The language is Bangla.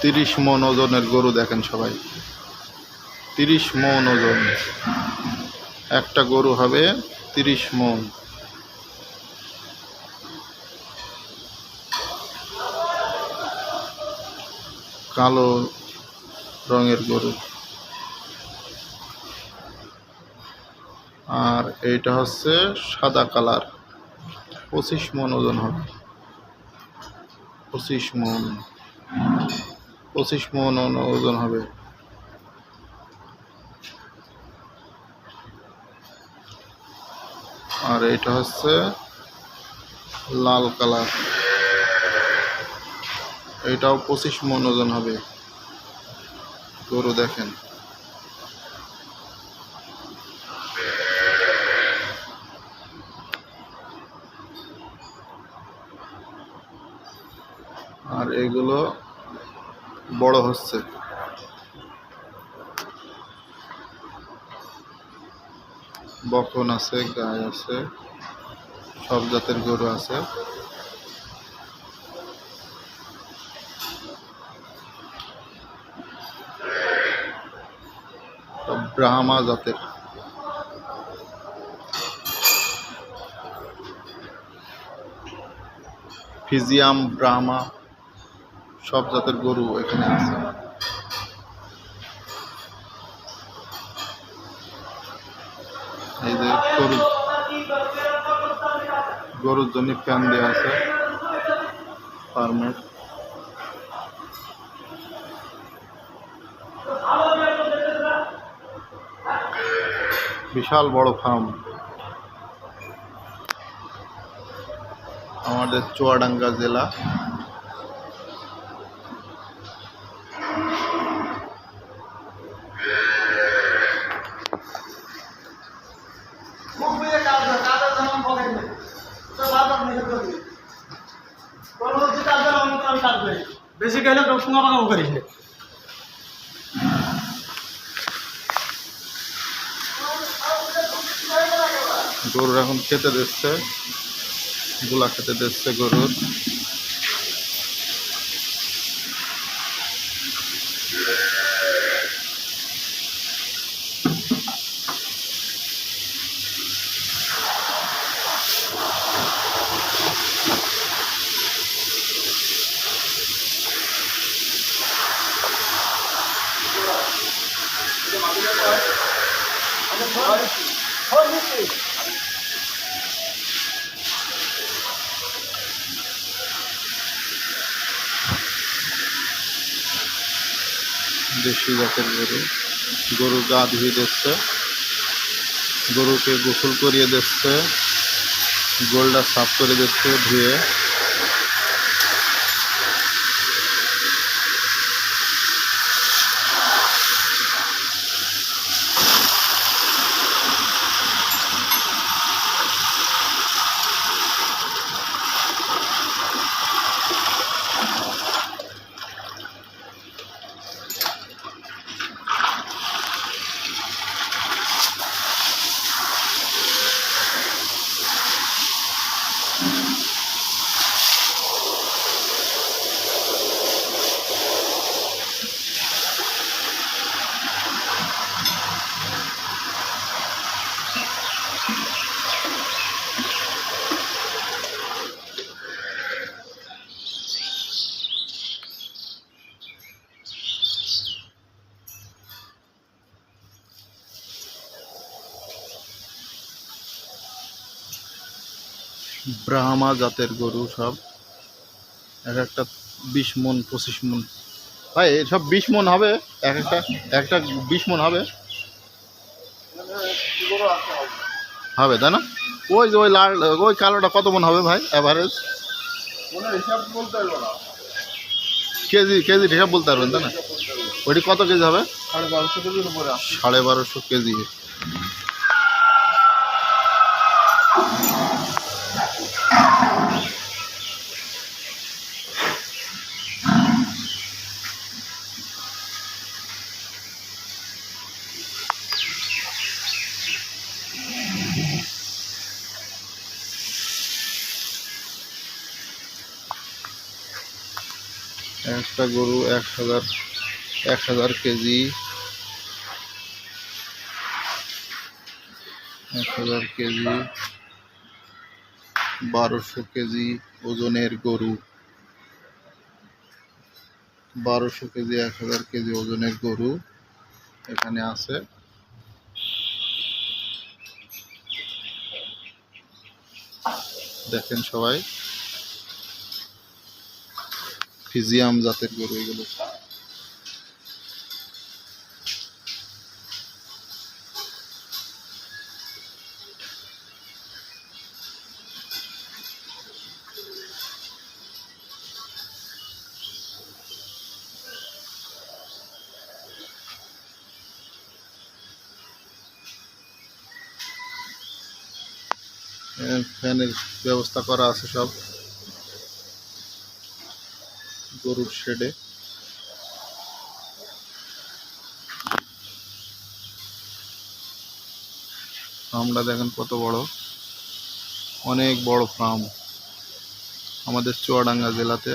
তিরিশ মন ওজনের গরু দেখেন সবাই। তিরিশ মন ওজন। একটা গরু হবে তিরিশ মন। কালো রঙের গরু। আর এইটা হচ্ছে সাদা কালার। পঁচিশ মন ওজন হবে। পঁচিশ মন। পঁচিশ মন ওজন হবে। আর এটা হচ্ছে লাল কালার। এটাও পঁচিশ মন ওজন হবে। গরু দেখেন। আর এগুলো বড় হচ্ছে। বকন আছে গায় আছে, সব জাতের গরু আছে। ব্রাহ্মা জাতের। ফিজিয়াম, ব্রাহ্মা। সব জাতের গরু এখানে আছে। এই যে গরু, গরুর জন্য ফ্যান দেওয়া আছে, ফার্মের। বিশাল বড় ফার্ম। আমাদের চুয়াডাঙ্গা জেলা। বেশি গেলে তো পুঙ্গা কাম করিস গরুর এখন খেতে দিচ্ছে গুলা খেতে দিচ্ছে গরুর। দেশি জাতের গরু। গরু গা ধুয়ে দিচ্ছে। গরুকে গোসল করিয়ে দিচ্ছে। গোলটা সাফ করে দিচ্ছে ধুয়ে। ব্রাহ্মা জাতের গরু সব। এক একটা বিশ মন, পঁচিশ মন। ভাই, সব বিশ মন হবে। এক একটা একটা বিশ মন হবে। হবে, তাই না? ওই যে ওই লাল, ওই কালোটা কত মন হবে ভাই অ্যাভারেজ কেজি কেজি হিসাব বলতে পারবেন, তাই না? ওইটি কত কেজি হবে? সাড়ে বারোশো উপরে সাড়ে বারোশো কেজি। একটা গরু এক হাজার এক হাজার কেজি, এক হাজার কেজি, বারোশো কেজি ওজনের গরু। বারোশো কেজি, এক হাজার কেজি ওজনের গরু এখানে আছে। দেখেন সবাই। ফিজিয়াম জাতের গরু এগুলো। এ, ফ্যানের ব্যবস্থা করা আছে সব। গরুর শেডে ফার্মটা দেখেন কত বড়। অনেক বড় ফার্ম আমাদের চুয়াডাঙ্গা জেলাতে।